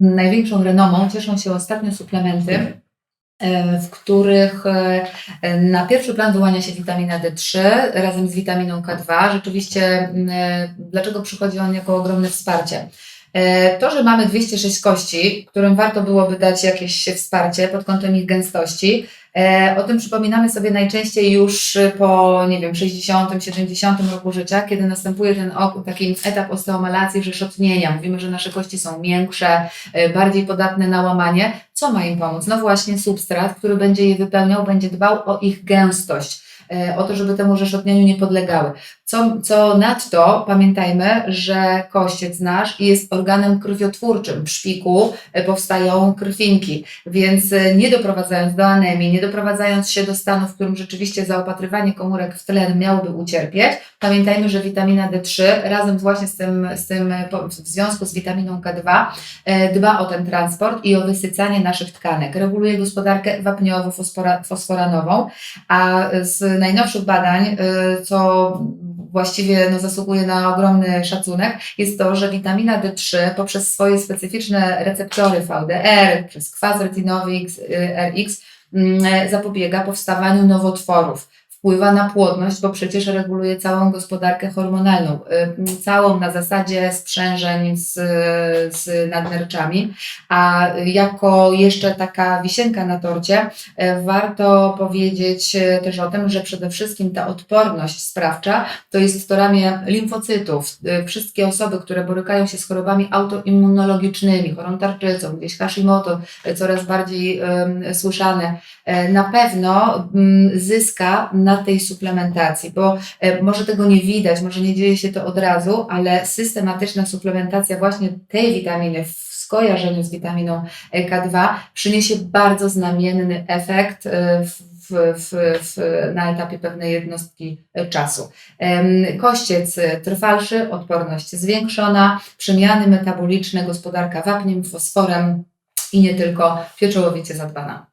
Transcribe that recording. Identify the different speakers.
Speaker 1: największą renomą cieszą się ostatnio suplementy, e, w których e, na pierwszy plan wyłania się witamina D3 razem z witaminą K2. Rzeczywiście, e, dlaczego przychodzi on jako ogromne wsparcie? To, że mamy 206 kości, którym warto byłoby dać jakieś wsparcie pod kątem ich gęstości, o tym przypominamy sobie najczęściej już po, nie wiem, 60-70 roku życia, kiedy następuje ten taki etap osteomalacji, rzeszotnienia. Mówimy, że nasze kości są miększe, e, bardziej podatne na łamanie. Co ma im pomóc? No właśnie substrat, który będzie je wypełniał, będzie dbał o ich gęstość, e, o to, żeby temu rzeszotnieniu nie podlegały. Co, co nadto pamiętajmy, że kościec nasz jest organem krwiotwórczym. W szpiku e, powstają krwinki, więc e, nie doprowadzając do anemii, nie doprowadzając się do stanu, w którym rzeczywiście zaopatrywanie komórek w tlen miałoby ucierpieć, pamiętajmy, że witamina D3 razem właśnie z tym, z tym e, w związku z witaminą K2 e, dba o ten transport i o wysycanie naszych tkanek. Reguluje gospodarkę wapniowo-fosforanową, a z najnowszych badań, co właściwie no, zasługuje na ogromny szacunek, jest to, że witamina D3 poprzez swoje specyficzne receptory VDR, przez kwas retinowy X, y, RX zapobiega powstawaniu nowotworów. Wpływa na płodność, bo przecież reguluje całą gospodarkę hormonalną, y, całą na zasadzie sprzężeń z, z nadnerczami. A jako jeszcze taka wisienka na torcie, e, warto powiedzieć e, też o tym, że przede wszystkim ta odporność sprawcza to jest to ramię limfocytów. Wszystkie osoby, które borykają się z chorobami autoimmunologicznymi, chorą tarczycą, gdzieś Hashimoto, coraz bardziej em, słyszane, na pewno mm, zyska na tej suplementacji, bo e, może tego nie widać, może nie dzieje się to od razu, ale systematyczna suplementacja właśnie tej witaminy w skojarzeniu z witaminą K2 przyniesie bardzo znamienny efekt e, w, w, w, na etapie pewnej jednostki e, czasu. Kościec e, trwalszy, odporność zwiększona, przemiany metaboliczne, gospodarka wapniem, fosforem i nie tylko, pieczołowicie zadbana.